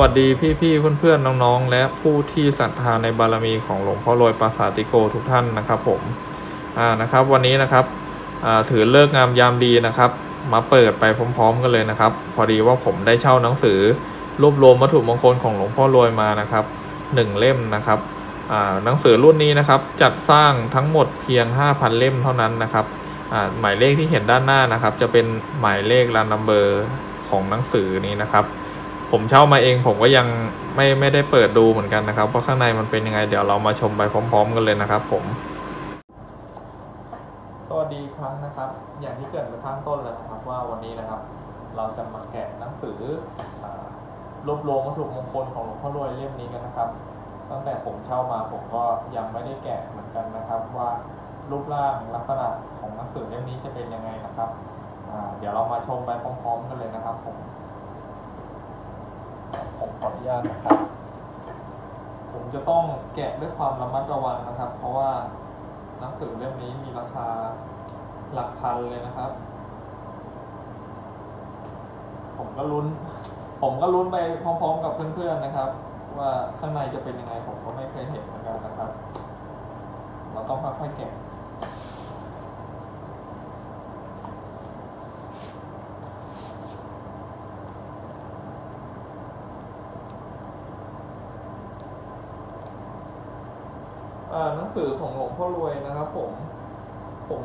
วัสดีพี่ๆเพื่อนๆน้องๆ และผู้ที่ศรัทธาในบารมีของหลวงพ่อรวยปราสาทติโกทุกท่านนะครับผมอ่านะครับ วันนี้นะครับถือเลิกงามยามดีนะครับ มาเปิดไปพร้อม ๆ กันเลยนะครับ พอดีว่าผมได้เช่าหนังสือรวบรวมวัตถุมงคลของหลวงพ่อรวยมานะครับหนึ่งเล่มนะครับหนังสือรุ่นนี้นะครับจัดสร้างทั้งหมดเพียง 5,000 เล่มเท่านั้นนะครับหมายเลขที่เห็นด้านหน้านะครับ จะเป็นหมายเลขรันนัมเบอร์ของหนังสือนี้นะครับ ผมเช่ามาเองผมก็ยังไม่ไม่ได้เปิดดูเหมือนกันนะครับว่าข้างในมันเป็นยังไง เดี๋ยวเรามาชมไปพร้อม ๆ กันเลยนะครับ ผม สวัสดีครั้งนะครับ อย่างที่เกิดไปข้างต้นแล้วนะครับ ว่าวันนี้นะครับ เราจะมาแกะหนังสือรวบรวมวัตถุมงคลของหลวงพ่อรวยเล่มนี้กันนะครับ ตั้งแต่ผมเช่ามาผมก็ยังไม่ได้แกะเหมือนกันนะครับ ว่ารูปร่างลักษณะของหนังสือเล่มนี้จะเป็นยังไงนะครับเดี๋ยวเรามาชมไปพร้อม ๆ กันเลยนะครับผม ผมขออนุญาตนะครับ ผมจะต้องแกะด้วยความระมัดระวังนะครับ เพราะว่าหนังสือเล่มนี้มีราคาหลักพันเลยนะครับ ผมก็ลุ้น ผมก็ลุ้นไปพร้อมๆกับเพื่อนๆนะครับ ว่าข้างในจะเป็นยังไงผมก็ไม่เคยเห็นเหมือนกันนะครับ เราต้องค่อยๆแกะ อ่าหนั งสือของหลวงพ่อรวยนะครับผม ผม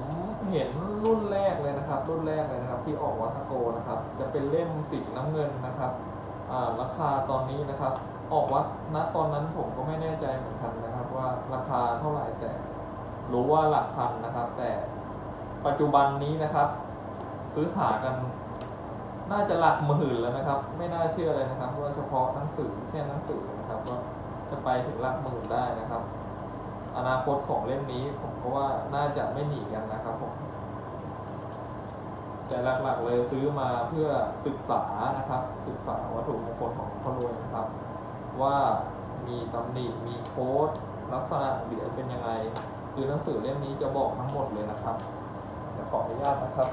เห็นรุ่นแรกเลยนะครับ รุ่นแรกเลยนะครับ ที่ออกวัตโกนะครับ จะเป็นเล่มสีน้ำเงินนะครับราคาตอนนี้นะครับ ออกวัดณตอนนั้นผมก็ไม่แน่ใจเหมือนกันนะครับ ว่าราคาเท่าไหร่แต่รู้ว่าหลักพันนะครับ แต่ปัจจุบันนี้นะครับ ซื้อหากันน่าจะหลักหมื่นแล้วนะครับ ไม่น่าเชื่อเลยนะครับว่าเฉพาะหนังสือแค่หนังสือนะครับ ก็จะไปถึงหลักหมื่นได้นะครับ อนาคตของเล่มนี้ผมก็ว่าน่าจะไม่หนีกันนะครับผมแต่หลักๆเลยซื้อมาเพื่อศึกษานะครับ ศึกษาวัตถุมงคลของพ่อรวยนะครับ ว่ามีตำหนิมีโค้ดลักษณะเหรียญเป็นยังไง คือหนังสือเล่มนี้จะบอกทั้งหมดเลยนะครับเดี๋ยวขออนุญาตนะครับ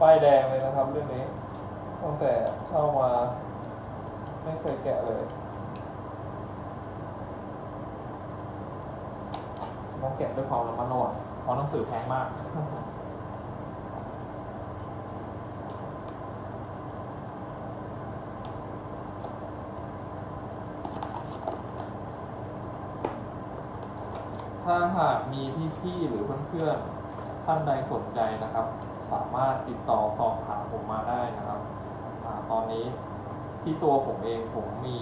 ป้ายแดงเลยนะครับเรื่องนี้ตั้งแต่เช่ามา ไม่เคยแกะเลยต้องแกะด้วยความระมัดระวังเพราะหนังสือแพงมากถ้าหากมีพี่ๆหรือเพื่อนๆท่านใดสนใจนะครับ สามารถติดต่อสอบถามผมมาได้นะครับอตอนนี้ ที่ตัวผมเองผมมี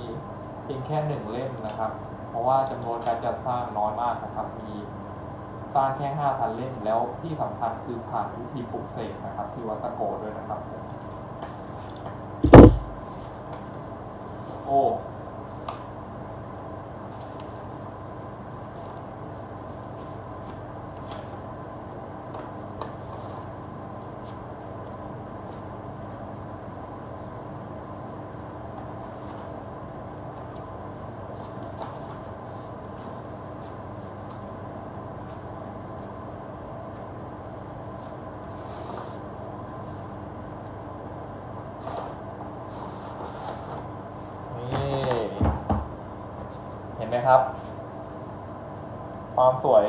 เพียงแค่หนึ่งเล่มนะครับ เพราะว่าจำนวนการจัดสร้างน้อยมากนะครับ มีสร้างแค่ห้าพันเล่มแล้วที่สำคัญคือผ่านวิธีปลุกเสกนะครับ ที่วัดตะโกด้วยนะครับ โอ้ นี่ เห็ นไหมครับ ความสวย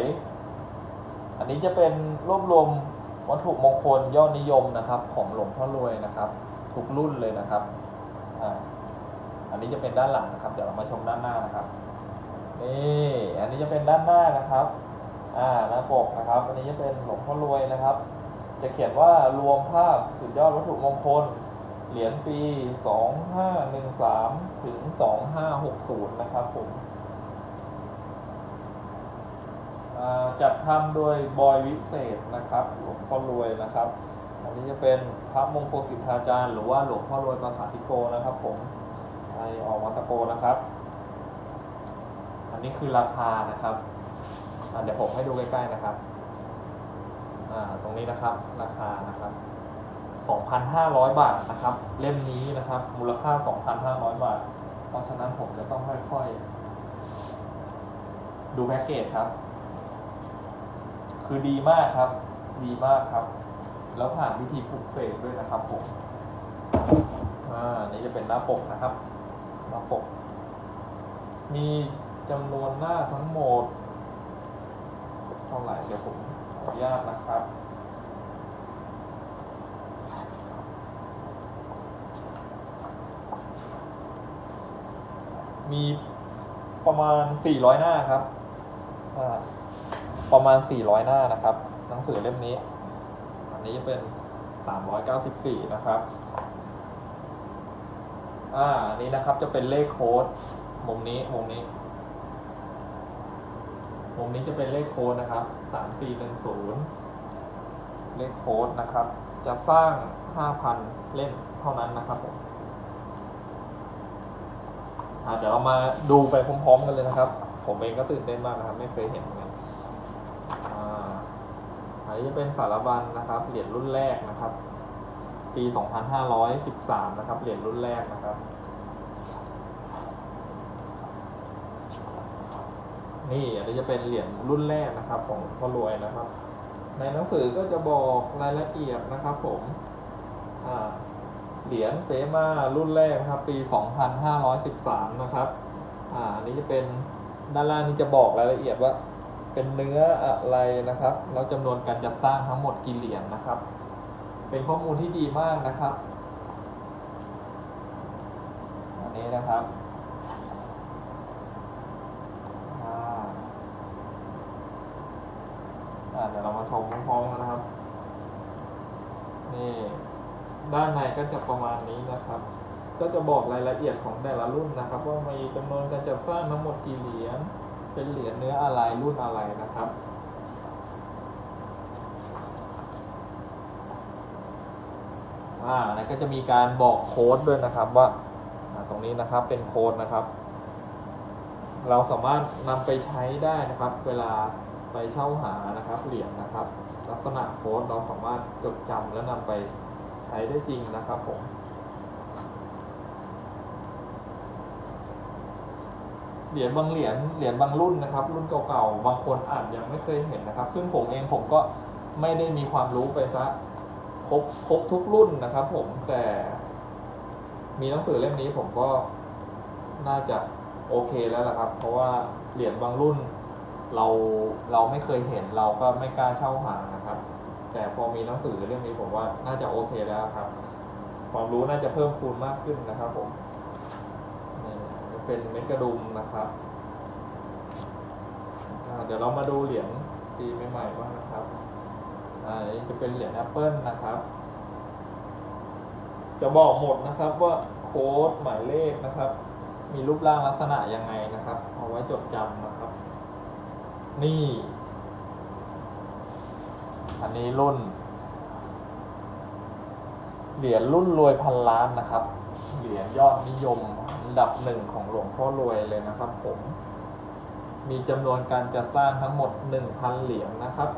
อันนี้จะเป็นรวบรวมวัตถุมงคลยอดนิยมนะครับ ของหลวงพ่อรวยนะครับ ทุกรุ่นเลยนะครับอ่าอันนี้จะเป็นด้านหลังนะครับ เดี๋ยวเรามาชมด้านหน้านะครับนี่อันนี้จะเป็นด้านหน้านะครับ อ่าหน้าปกนะครับ อันนี้จะเป็นหลวงพ่อรวยนะครับ จะเขียนว่ารวมภาพสุดยอดวัตถุมงคล เหรียญปี 2513 ถึง 2560 นะครับผมอ่า จัดทำโดยบอยวิเศษนะครับหลวงพ่อรวยนะครับ อันนี้จะเป็นพระมงคลสิทธาจารย์ หรือว่าหลวงพ่อรวยภาษาธิโกนะครับ ผมไอออกมาตะโกนะครับ อันนี้คือราคานะครับเดี๋ยวผมให้ดูใกล้ๆนะครับตรงนี้นะครับราคานะครับ 2,500 บาทนะครับ เล่มนี้นะครับ มูลค่า 2,500 บาท เพราะฉะนั้นผมจะต้องค่อยๆ ดูแพ็กเกจครับ คือดีมากครับ ดีมากครับ แล้วผ่านพิธีปลุกเสกด้วยนะครับผมอ่านี่จะเป็นหน้าปกนะครับหน้าปก มีจำนวนหน้าทั้งหมด เท่าไหร่เดี๋ยวผมขออนุญาตนะครับมีประมาณ 400 หน้าครับอ่า ประมาณ 400 หน้านะครับ หนังสือเล่มนี้ อันนี้จะเป็น 394 นะครับอ่าอันนี้นะครับจะเป็นเลขโค้ดมุมนี้มุมนี้ มุมนี้จะเป็นเลขโค้ดนะครับ 3410 เลขโค้ดนะครับ จะสร้าง 5,000 เล่มเท่านั้นนะครับผมเดี๋ยวเรามาดูไปพร้อมๆกันเลยนะครับ ผมเองก็ตื่นเต้นมากนะครับ ไม่เคยเห็นเหมือนกัน อันนี้จะเป็นสารบัญนะครับเหรียญรุ่นแรกนะครับ ปี 2513 นะครับเหรียญรุ่นแรกนะครับ นี่อันนี้จะเป็นเหรียญรุ่นแรกนะครับ ของพ่อรวยนะครับ ในหนังสือก็จะบอกรายละเอียดนะครับ ผมอ่าเหรียญเซมารุ่นแรกนะครับ ปี 2513 นะครับ อ่า อันนี้จะเป็นด้านล่างนี้จะบอกรายละเอียดว่า เป็นเนื้ออะไรนะครับ แล้วจำนวนการจัดสร้างทั้งหมดกี่เหรียญนะครับ เป็นข้อมูลที่ดีมากนะครับ อันนี้นะครับอ่าเดี๋ยวเรามาชมพร้อมๆกันนะครับ นี่ด้านในก็จะประมาณนี้นะครับ ก็จะบอกรายละเอียดของแต่ละรุ่นนะครับ ว่ามีจำนวนการจัดสร้างทั้งหมดกี่เหรียญ เป็นเหรียญเนื้ออะไรรุ่นอะไรนะครับ อ่าแล้วก็จะมีการบอกโค้ดด้วยนะครับว่าอ่าตรงนี้นะครับเป็นโค้ดนะครับ เราสามารถนำไปใช้ได้นะครับ เวลาไปเช่าหานะครับเหรียญนะครับ ลักษณะโค้ดเราสามารถจดจำและนำไปใช้ได้จริงนะครับผม เหรียญบางเหรียญเหรียญบางรุ่นนะครับ รุ่นเก่าๆบางคนอาจยังไม่เคยเห็นนะครับ ซึ่งผมเองผมก็ไม่ได้มีความรู้ไปซะครบครบทุกรุ่นนะครับ ผมแต่ มีหนังสือเล่มนี้ผมก็น่าจะโอเคแล้วล่ะครับ เพราะว่าเหรียญบางรุ่น เราเราไม่เคยเห็นเราก็ไม่กล้าเช่าหานะครับ แต่พอมีหนังสือเล่มนี้ผมว่าน่าจะโอเคแล้วครับ ความรู้น่าจะเพิ่มคูณมากขึ้นนะครับ ผม เป็นเม็ดกระดุมนะครับเดี๋ยวเรามาดูเหรียญปีใหม่ๆบ้างนะครับอันนี้จะเป็นเหรียญแอปเปิลนะครับ จะบอกหมดนะครับว่าโค้ดหมายเลขนะครับ มีรูปร่างลักษณะยังไงนะครับ เอาไว้จดจำนะครับ นี่ อันนี้รุ่น เหรียญรุ่นรวยพันล้านนะครับ เหรียญยอดนิยม ดับหนึ่งของหลวงพ่อรวยเลยนะครับผม มีจำนวนการจัดสร้างทั้งหมด 1,000 เหรียญนะครับ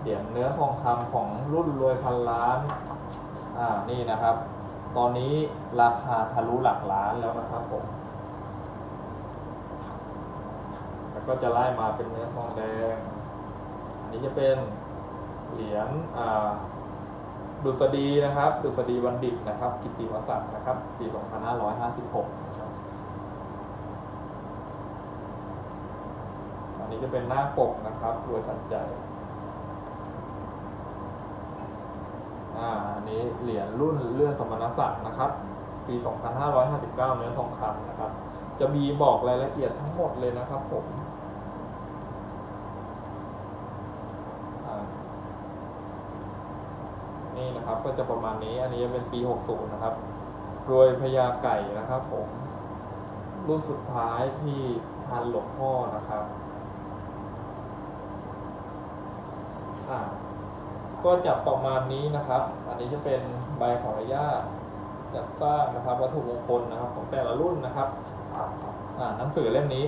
เหรียญเนื้อทองคำของรุ่นรวยพันล้าน อ่า นี่นะครับ ตอนนี้ราคาทะลุหลักล้านแล้วนะครับผม แล้วก็จะไล่มาเป็นเนื้อทองแดง อันนี้จะเป็นเหรียญ อ่า ดุษฎีนะครับ ดุษฎีบัณฑิตนะครับ กิติวศักดิ์นะครับ ปี 2556นะครับอันนี้จะเป็นหน้าปกนะครับรวยทันใจ อ่า อันนี้เหรียญรุ่นเลื่อนสมณศักดิ์นะครับ ปี 2559 เนื้อทองคำนะครับ จะมีบอกรายละเอียดทั้งหมดเลยนะครับผม อ่า นี่นะครับ ก็จะประมาณนี้ อันนี้จะเป็นปี 60 นะครับรวยพญาไก่นะครับ ผมรุ่นสุดท้ายที่ทันหลวงพ่อนะครับอ่าก็จะประมาณนี้นะครับ อันนี้จะเป็นใบขออนุญาตจัดสร้างนะครับ วัตถุมงคลนะครับ ของแต่ละรุ่นนะครับอ่าหนังสือเล่มนี้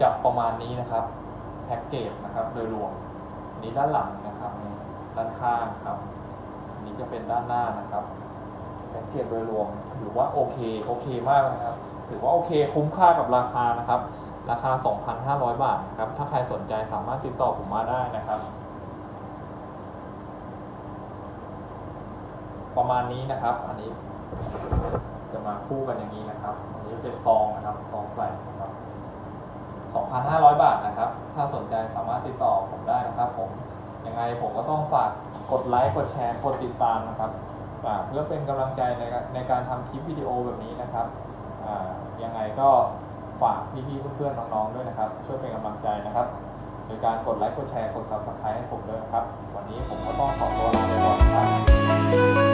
จะประมาณนี้นะครับแพ็กเกจนะครับ โดยรวมนี้ด้านหลังนะครับนี่ด้านข้างครับ นนี้จะเป็นด้านหน้านะครับแพ็กเกจโดยรวมถือว่าโอเคโอเคมากนะครับ ถือว่าโอเคคุ้มค่ากับราคานะครับ ราคา 2,500 บาทนะครับ ถ้าใครสนใจสามารถติดต่อผมมาได้นะครับ ประมาณนี้นะครับ อันนี้จะมาคู่กันอย่างนี้นะครับ อันนี้เป็นซองนะครับซองใส่นะครับ 2,500 บาทนะครับ ถ้าสนใจสามารถติดต่อผมได้นะครับผม ยังไงผมก็ต้องฝากกดไลค์กดแชร์กดติดตามนะครับเพื่อเป็นกำลังใจในการในการทำคลิปวิดีโอแบบนี้นะครับยังไงก็ฝากพี่ๆเพื่อนๆน้องๆด้วยนะครับ ช่วยเป็นกำลังใจนะครับโดยการกดไลค์กดแชร์กด subscribe ให้ผมด้วยนะครับ วันนี้ผมก็ต้องขอตัวลาไปก่อนครับ